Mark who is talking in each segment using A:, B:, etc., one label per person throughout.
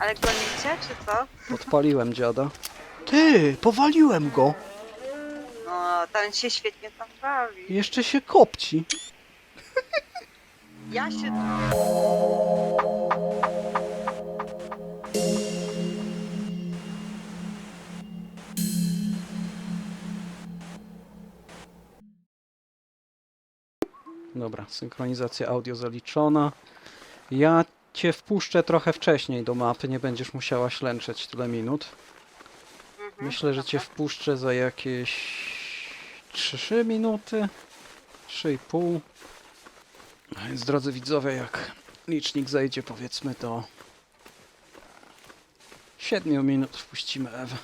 A: Ale gonicie, czy co?
B: Podpaliłem dziada. Ty, powaliłem go.
A: No, ten się świetnie tam bawi.
B: Jeszcze się kopci.
A: Ja się...
B: Dobra, synchronizacja audio zaliczona. Ja cię wpuszczę trochę wcześniej do mapy, nie będziesz musiała ślęczeć tyle minut.
A: Mhm,
B: Myślę, że cię wpuszczę za jakieś 3 minuty, 3,5. A Więc drodzy widzowie, jak licznik zejdzie powiedzmy do 7 minut wpuścimy Ewę.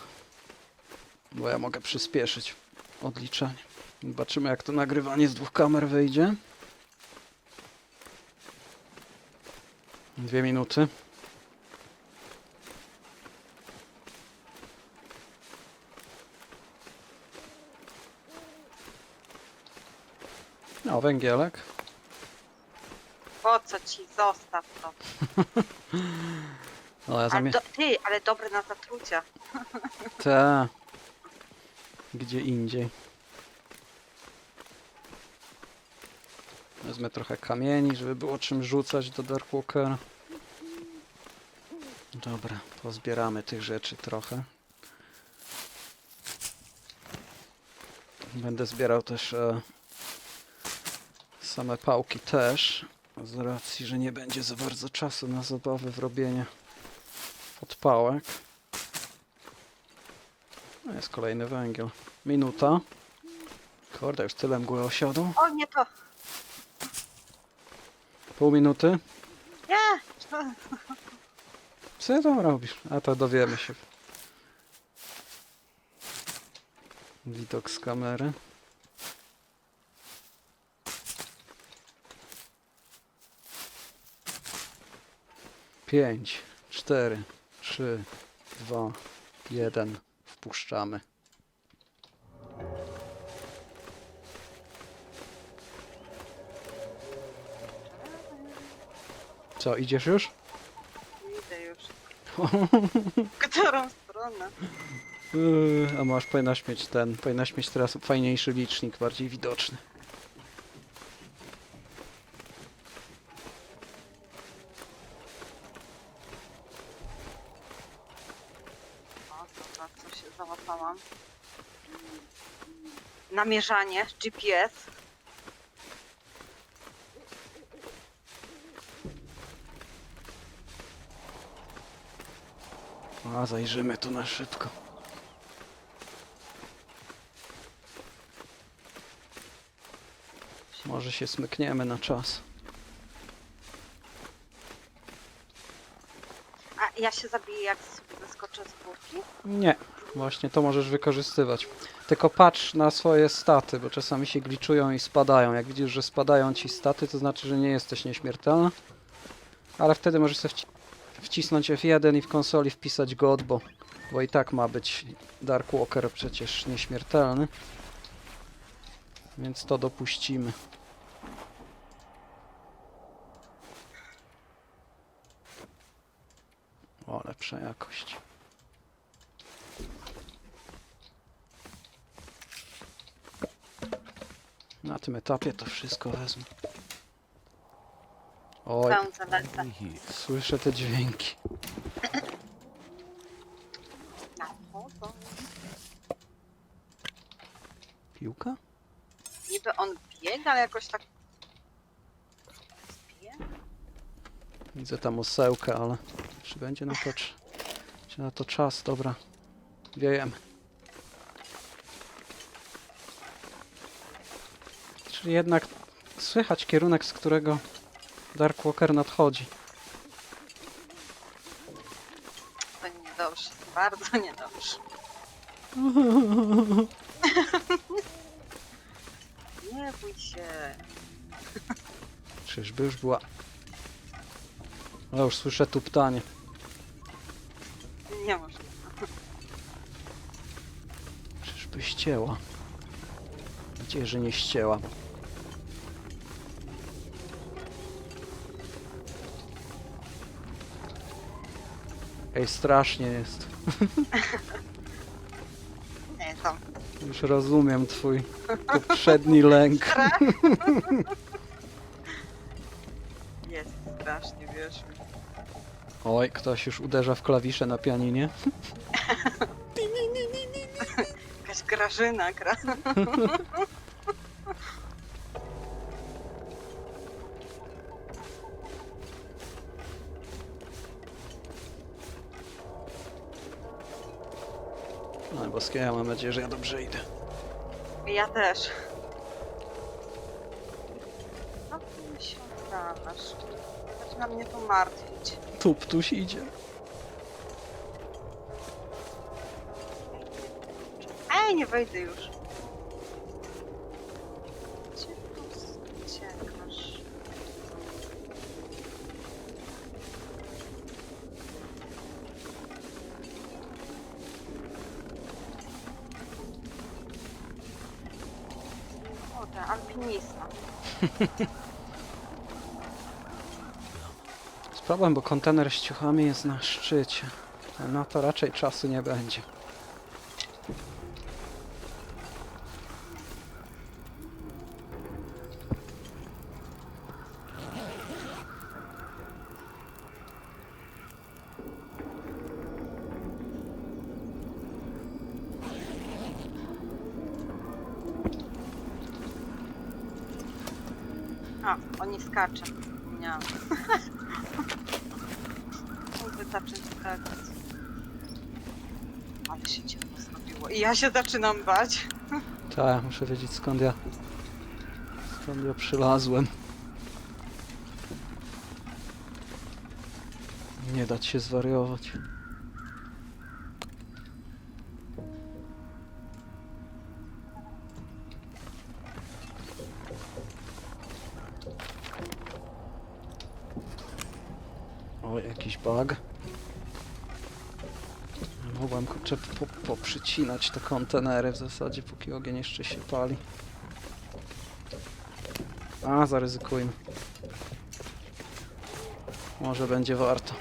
B: Bo ja mogę przyspieszyć odliczanie. Zobaczymy jak to nagrywanie z dwóch kamer wyjdzie. Dwie minuty. No, węgielek.
A: Po co ci? Zostaw to.
B: No, ja
A: Ale
B: zamie...
A: do, ty, ale dobre na zatrucia.
B: Ta. Gdzie indziej. Wezmę trochę kamieni, żeby było czym rzucać do Darkwalkera. Dobra, pozbieramy tych rzeczy trochę. Będę zbierał też e, same pałki też. Z racji, że nie będzie za bardzo czasu na zabawę w robienie podpałek. No jest kolejny węgiel. Minuta. Kurde, już tyle mgły osiadło.
A: O, nie to.
B: Pół minuty.
A: Nie!
B: Co tam robisz? A to dowiemy się. Widok z kamery. Pięć, cztery, trzy, dwa, jeden. Wpuszczamy. Co, idziesz już?
A: Już. Którą stronę?
B: Yy, a masz, powinnaś mieć ten, powinnaś mieć teraz fajniejszy licznik, bardziej widoczny.
A: O, dobra, co się załapałam. Namierzanie, GPS.
B: A, zajrzymy tu na szybko. Może się smykniemy na czas.
A: A ja się zabiję, jak sobie zeskoczę z górki?
B: Nie, właśnie to możesz wykorzystywać. Tylko patrz na swoje staty, bo czasami się gliczują i spadają. Jak widzisz, że spadają ci staty, to znaczy, że nie jesteś nieśmiertelna. Ale wtedy możesz sobie wci wcisnąć F1 i w konsoli wpisać God, bo, bo i tak ma być Dark Walker przecież nieśmiertelny. Więc to dopuścimy. O, lepsza jakość. Na tym etapie to wszystko wezmę. Oj,
A: lecę.
B: słyszę te dźwięki. Piłka?
A: Niby on biega, ale jakoś tak... Zbije?
B: Widzę tam osełkę, ale czy będzie na to, czy, czy na to czas? Dobra, wiejemy. Czyli jednak słychać kierunek, z którego Dark Walker nadchodzi.
A: To niedobrze, bardzo niedobrze. Nie bój się.
B: Czyżby już była... Ale już słyszę tu ptanie.
A: Nie można.
B: Czyżby ścięła? Gdzie, że nie ścięła? Ej, strasznie jest.
A: Nie, tam.
B: Już rozumiem twój poprzedni lęk.
A: Strach. Jest strasznie, wierz mi.
B: Oj, ktoś już uderza w klawisze na pianinie.
A: Jakaś Grażyna gra.
B: Boskie, ja mam nadzieję, że ja dobrze idę.
A: Ja też. No ty mi się oddawasz. Zaczyna mnie to martwić.
B: Tuptuś idzie.
A: Ej, nie wejdę już. Gdzie tu uciekasz? Alpinista.
B: Sprawłem, bo kontener z ciuchami jest na szczycie. Na to raczej czasu nie będzie.
A: A, oni skacze. Zapomniałam. Mógłby zacząć. Ale się ciepło zrobiło. I ja się zaczynam bać.
B: Tak, muszę wiedzieć skąd ja... Skąd ja przylazłem. Nie dać się zwariować. Bug. Mogłem kurczę po, poprzycinać te kontenery w zasadzie, póki ogień jeszcze się pali. A, zaryzykujmy. Może będzie warto.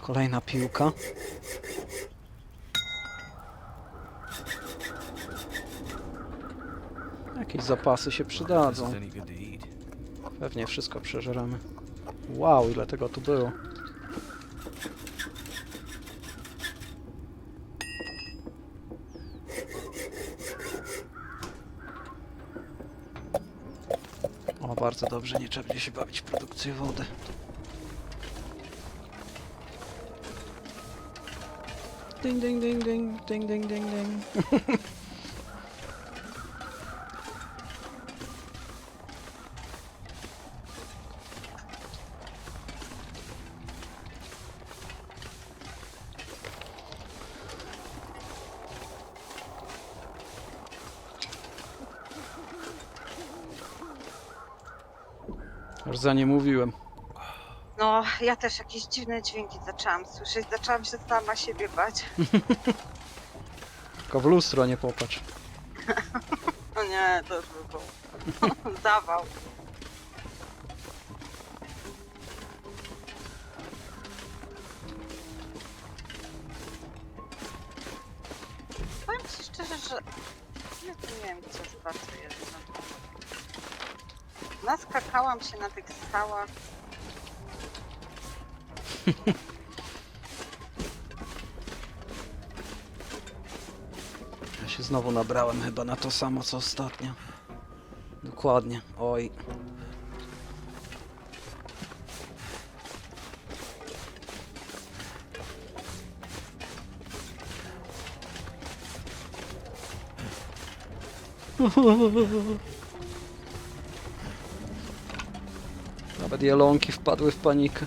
B: Kolejna piłka. Jakieś zapasy się przydadzą. Pewnie wszystko przeżeramy. Wow, ile tego tu było. O, bardzo dobrze, nie trzeba będzie się bawić w produkcję wody. Ding, ding, ding, ding, ding, ding, ding, ding. Aż za nie mówiłem.
A: No, ja też jakieś dziwne dźwięki zaczęłam słyszeć. Zaczęłam się sama siebie bać.
B: Tylko w lustro nie popatrz.
A: O nie, to już by był zawał. Się na tych skałach.
B: Ja się znowu nabrałem chyba na to samo co ostatnio. Dokładnie. Oj. Nawet jelonki wpadły w panikę.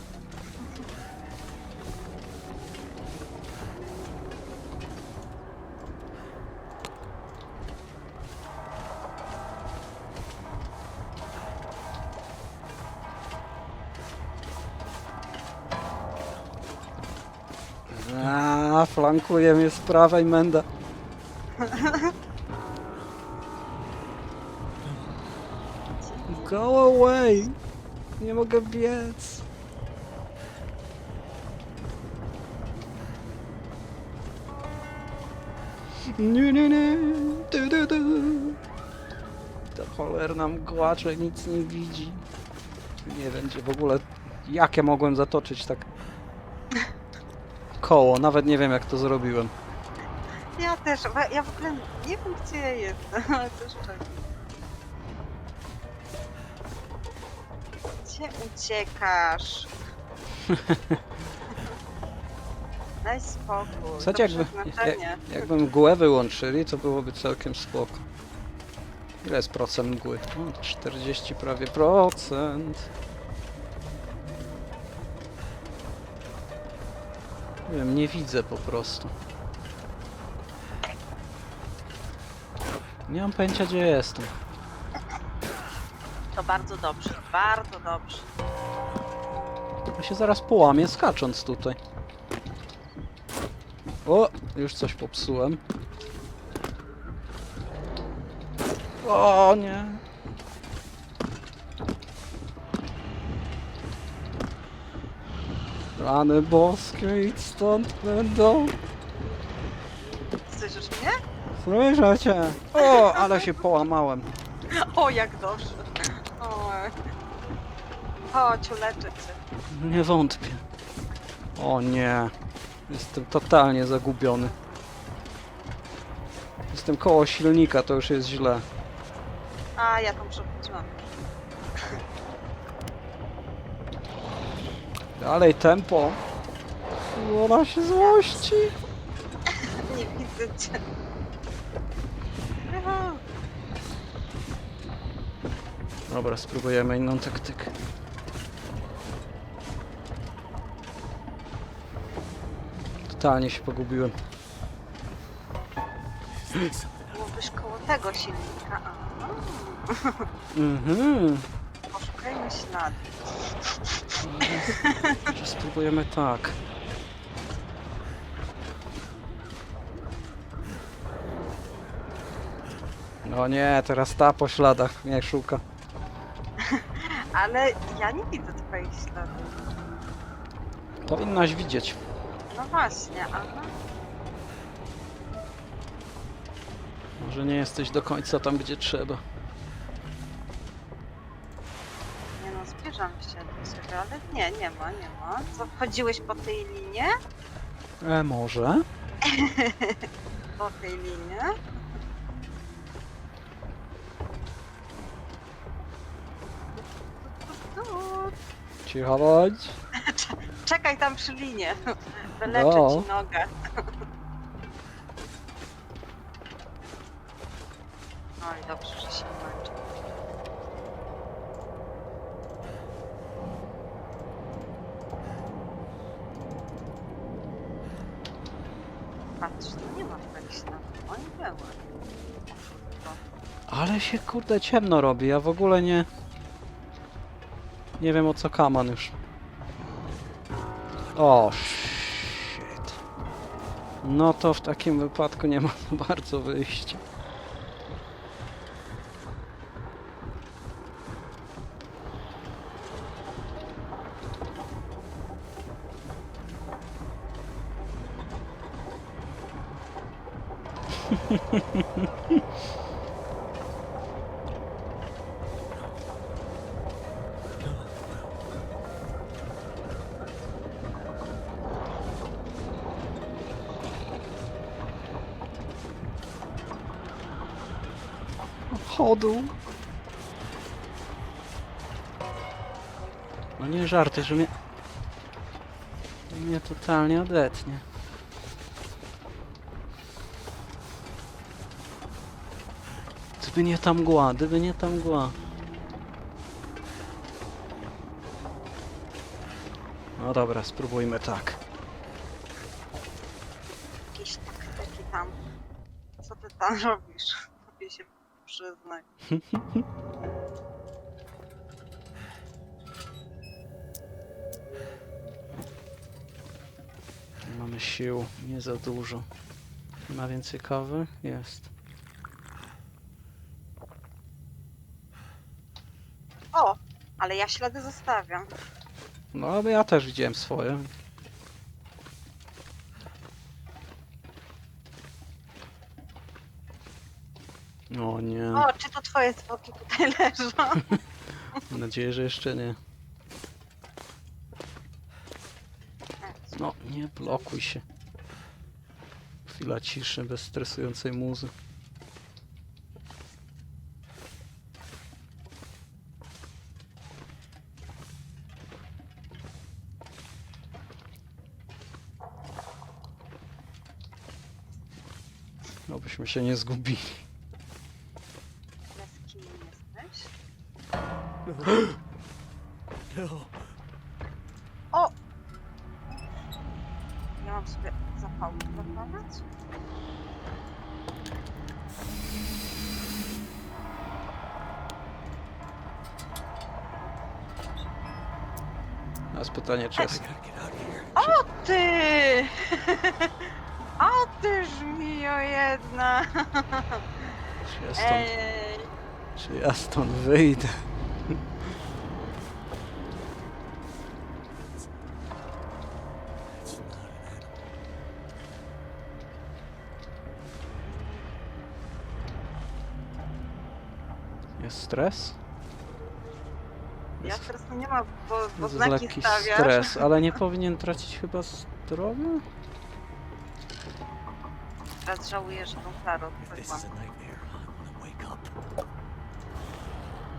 B: A, flankuje mnie z prawej menda. Go away! Nie mogę biec. Nie, nie, nie. Du, du, du. Ta cholerna mgła, czy nic nie widzi. Nie będzie w ogóle... Jakie mogłem zatoczyć tak... Koło, nawet nie wiem jak to zrobiłem.
A: Ja też, ja w ogóle nie wiem gdzie ja jestem, ale też czekam. Gdzie uciekasz? Daj spokój.
B: Słuchajcie, jakby, jak, jakby mgłę wyłączyli, to byłoby całkiem spoko. Ile jest procent mgły? O, 40 prawie procent. Nie wiem, nie widzę po prostu. Nie mam pojęcia gdzie jestem.
A: To bardzo dobrze, bardzo dobrze.
B: Ja się zaraz połamię skacząc tutaj. O, już coś popsułem. O nie. Rany boskie, idź stąd będą.
A: Słyszysz mnie?
B: Słyszę cię. O, ale się połamałem.
A: O, jak dobrze. Oj. Chodź, uleczę cię.
B: Nie wątpię. O nie. Jestem totalnie zagubiony. Jestem koło silnika, to już jest źle.
A: A, ja tam przechodziłam.
B: Dalej tempo. Ona się złości.
A: Nie widzę cię.
B: Dobra, spróbujemy inną taktykę. Totalnie się pogubiłem.
A: Byłobyś koło tego silnika.
B: Mhm.
A: Poszukajmy śladu.
B: Może spróbujemy tak. No nie, teraz ta po śladach mnie szuka.
A: Ale ja nie widzę twoich śladów.
B: Powinnaś widzieć.
A: No właśnie, aha.
B: Może nie jesteś do końca tam, gdzie trzeba.
A: Nie no, zbliżam się do ciebie, ale nie, nie ma, nie ma. Co, wchodziłeś po tej linie?
B: E, może?
A: Po tej linie?
B: Cicho bądź.
A: Czekaj tam przy linie. Wyleczę
B: No.
A: ci nogę. Oj, dobrze, że się męczę. Patrz, tu nie ma śladu. Oni były. Oszustwo.
B: Ale się kurde ciemno robi, ja w ogóle nie... Nie wiem o co kaman już. O, shit. No to w takim wypadku nie ma bardzo wyjścia. Chodu. No nie żarty, że mnie... mnie totalnie odetnie. Gdyby nie ta mgła, gdyby nie ta mgła. No dobra, spróbujmy tak.
A: Jakieś taktyki tam. Co ty tam robisz?
B: Nie mamy sił, nie za dużo. Ma więcej kawy? Jest.
A: O! Ale ja ślady zostawiam.
B: No ale ja też widziałem swoje. O nie.
A: O, czy to twoje zwłoki tutaj leżą?
B: Mam nadzieję, że jeszcze nie. No, nie blokuj się. Chwila ciszy, bez stresującej muzy. No byśmy się nie zgubili. Teraz
C: out of here.
A: O ty! O ty żmijo jedna!
B: Czy ja stąd,
A: Ej!
B: czy ja stąd wyjdę? Jest stres?
A: Ja
B: Jest,
A: stresu nie ma, bo, bo
B: jest
A: znaki
B: lekki
A: stawiasz.
B: stres, ale nie powinien tracić chyba zdrowia?
A: Teraz żałuję, że tą
C: this is a nightmare, wake up.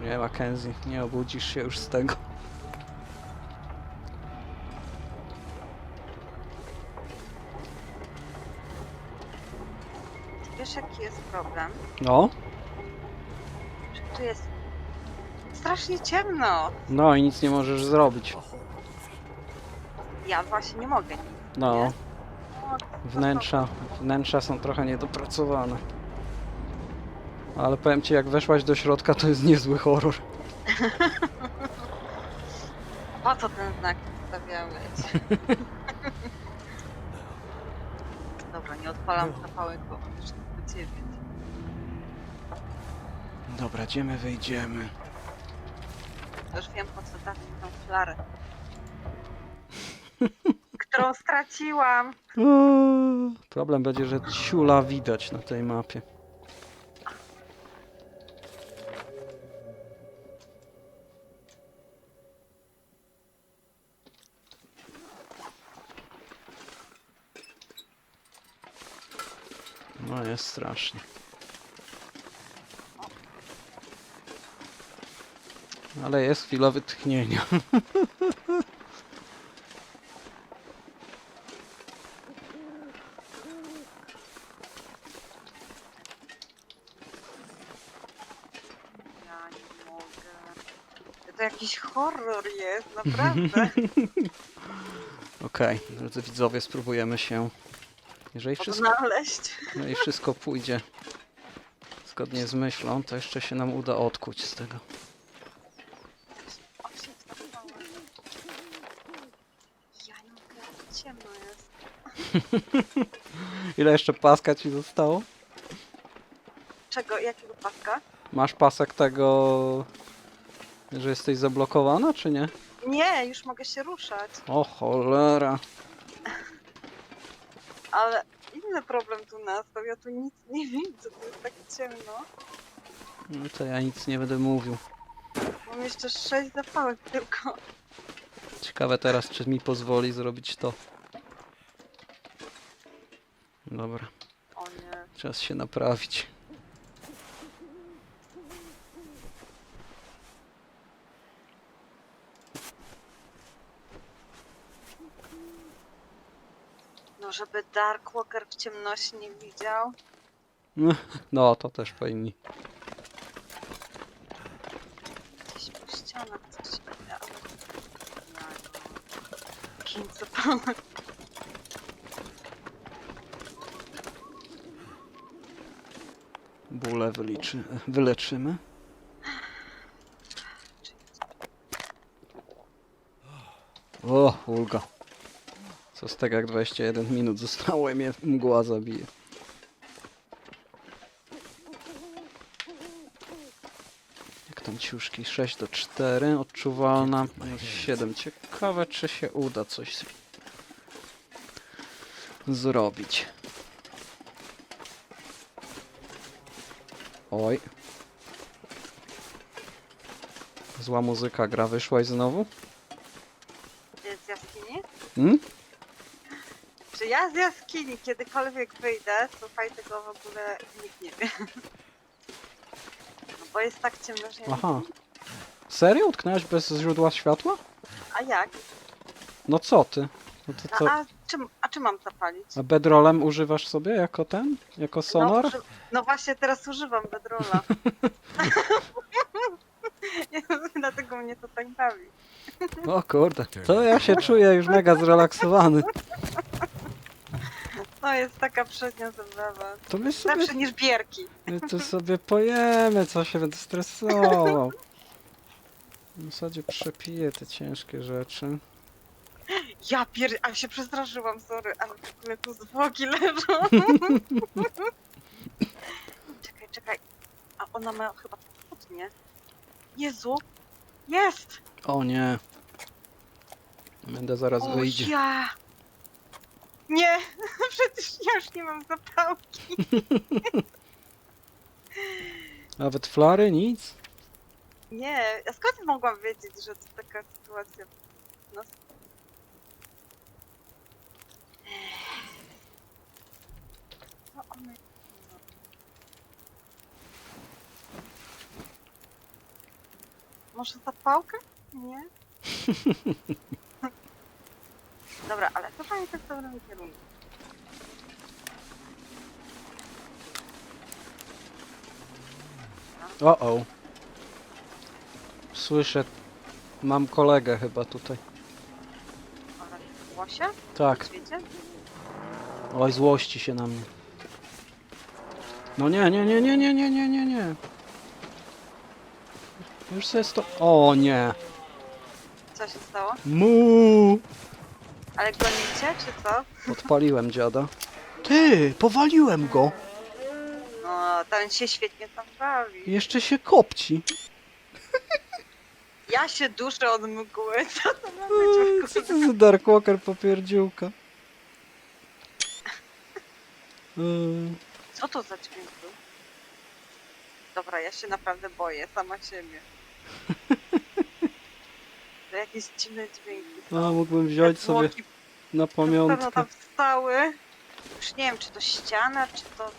B: Nie, Mackenzie, nie obudzisz się już z tego.
A: Wiesz jaki jest problem?
B: No,
A: Że tu jest strasznie ciemno.
B: no i nic nie możesz zrobić.
A: Ja właśnie nie mogę.
B: No,
A: O,
B: wnętrza, wnętrza są trochę niedopracowane. Ale powiem ci, jak weszłaś do środka, to jest niezły horror.
A: Po co ten znak stawiałeś? Dobra, nie odpalam zapałek, bo on już do ciebie.
B: Dobra, gdzie my wyjdziemy?
A: Już wiem po co dać tą flarę. Którą straciłam.
B: Problem będzie, że ciula widać na tej mapie. No jest strasznie. Ale jest chwila wytchnienia.
A: Ja nie mogę. To jakiś horror jest, naprawdę.
B: Okej, drodzy widzowie, spróbujemy się. Jeżeli wszystko,
A: Odnaleźć.
B: jeżeli wszystko pójdzie zgodnie z myślą, to jeszcze się nam uda odkuć z tego.
A: O, się wstawałem. Ja nie mogę, ciemno jest.
B: Ile jeszcze paska ci zostało?
A: Czego, jakiego paska?
B: Masz pasek tego, że jesteś zablokowana, czy nie?
A: Nie, już mogę się ruszać,
B: O cholera.
A: ale inny problem tu nastał, ja tu nic nie widzę, to jest tak ciemno.
B: No to ja nic nie będę mówił.
A: Mam jeszcze sześć zapałek tylko.
B: Ciekawe teraz, czy mi pozwoli zrobić to. Dobra,
A: O nie.
B: czas się naprawić.
A: No, żeby Dark Walker w ciemności nie widział.
B: No, to też powinni.
A: Gdzieś po ścianach coś się dzieje, ale... Ja nie. Kim zapałek?
B: Bóle wyliczy, wyleczymy. O, ulga. Co z tego jak 21 minut zostało i mnie mgła zabije. Jak tam ciuszki? 6 do 4, odczuwalna. 7. Ciekawe czy się uda coś zrobić. Oj. Zła muzyka gra, wyszłaś znowu?
A: Z jaskini?
B: Hmm?
A: Czy ja z jaskini kiedykolwiek wyjdę? Słuchaj, tego w ogóle nikt nie wie. No bo jest tak ciemno, że ja
B: Aha. Serio? Utknęłaś bez źródła światła?
A: A jak?
B: No co ty? No to
A: A,
B: co?
A: a, czym, a czym mam zapalić?
B: A bedrolem używasz sobie jako ten? Jako sonor?
A: No, uży- no właśnie, teraz używam bedrola. Dlatego mnie to tak bawi.
B: O kurde, to ja się czuję już mega zrelaksowany.
A: To jest taka przednia zabawa.
B: To my sobie,
A: Lepsze niż bierki.
B: my tu sobie pojemy, co się będę stresował. W zasadzie przepiję te ciężkie rzeczy.
A: Ja pier... A się przestraszyłam, sorry, ale w ogóle tu zwłoki leżą. czekaj, czekaj. A ona ma chyba spodnie. Jezu! Jest!
B: O nie. Będę zaraz
A: O
B: wyjdzie.
A: ja! Nie! Przecież ja już nie mam zapałki.
B: Nawet flary? Nic?
A: Nie, a skąd mogłam wiedzieć, że to taka sytuacja? No. No, one... Może zapałkę? Nie? Dobra, ale chyba nie tak w dobrym kierunku.
B: O o. Słyszę. Mam kolegę chyba tutaj.
A: Ale w głosie?
B: Tak. Oj, złości się na mnie. No nie, nie, nie, nie, nie, nie, nie, nie, nie. Już sobie sto... O nie.
A: Co się stało?
B: Mu.
A: Ale gonicie, czy co?
B: Podpaliłem dziada. Ty, powaliłem go.
A: No, ten się świetnie tam bawi.
B: Jeszcze się kopci.
A: Ja się duszę od mgły, co to ma być?
B: Ej, Co to za Dark Walker
A: Co to za dźwięk był? Dobra, ja się naprawdę boję, sama siebie. To jakieś dziwne dźwięki.
B: A, mógłbym wziąć sobie
A: Zwłoki
B: na
A: na pewno
B: pamiątkę.
A: tam wstały. Już nie wiem, czy to ściana, czy to...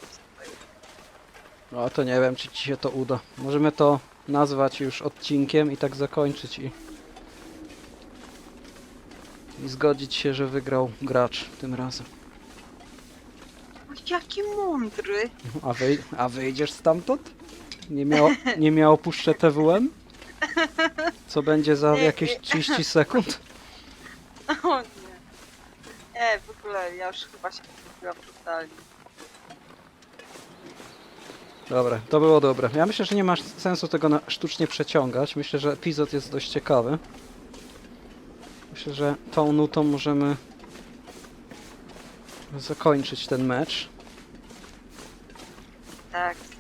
B: No to nie wiem, czy ci się to uda. Możemy to nazwać już odcinkiem i tak zakończyć i... I zgodzić się, że wygrał gracz tym razem.
A: Jaki mądry!
B: A, wy... A wyjdziesz stamtąd? Nie miał, nie miał opuszczę TWM? Co będzie za
A: Nie,
B: jakieś
A: nie.
B: 30 sekund?
A: O nie. Nie, w ogóle ja już chyba się kupiłam totalnie.
B: Dobra, to było dobre. Ja myślę, że nie ma sensu tego na sztucznie przeciągać. Myślę, że epizod jest dość ciekawy. Myślę, że tą nutą możemy zakończyć ten mecz.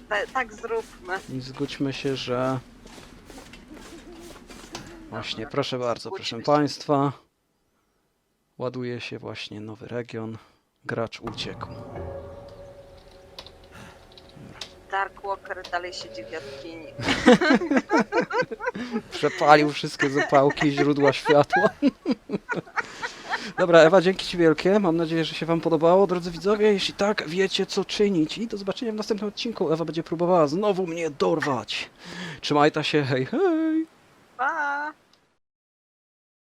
A: Tak, ta, tak zróbmy.
B: I zgódźmy się, że... Właśnie, proszę bardzo, proszę
A: się.
B: Państwa. Ładuje się właśnie nowy region. Gracz uciekł.
A: Dark Walker dalej siedzi w jaskini.
B: Przepalił wszystkie zapałki i źródła światła. Dobra, Ewa, dzięki Ci wielkie. Mam nadzieję, że się Wam podobało. Drodzy widzowie, jeśli tak, wiecie co czynić. I do zobaczenia w następnym odcinku. Ewa będzie próbowała znowu mnie dorwać. Trzymajta się, hej, hej! Pa!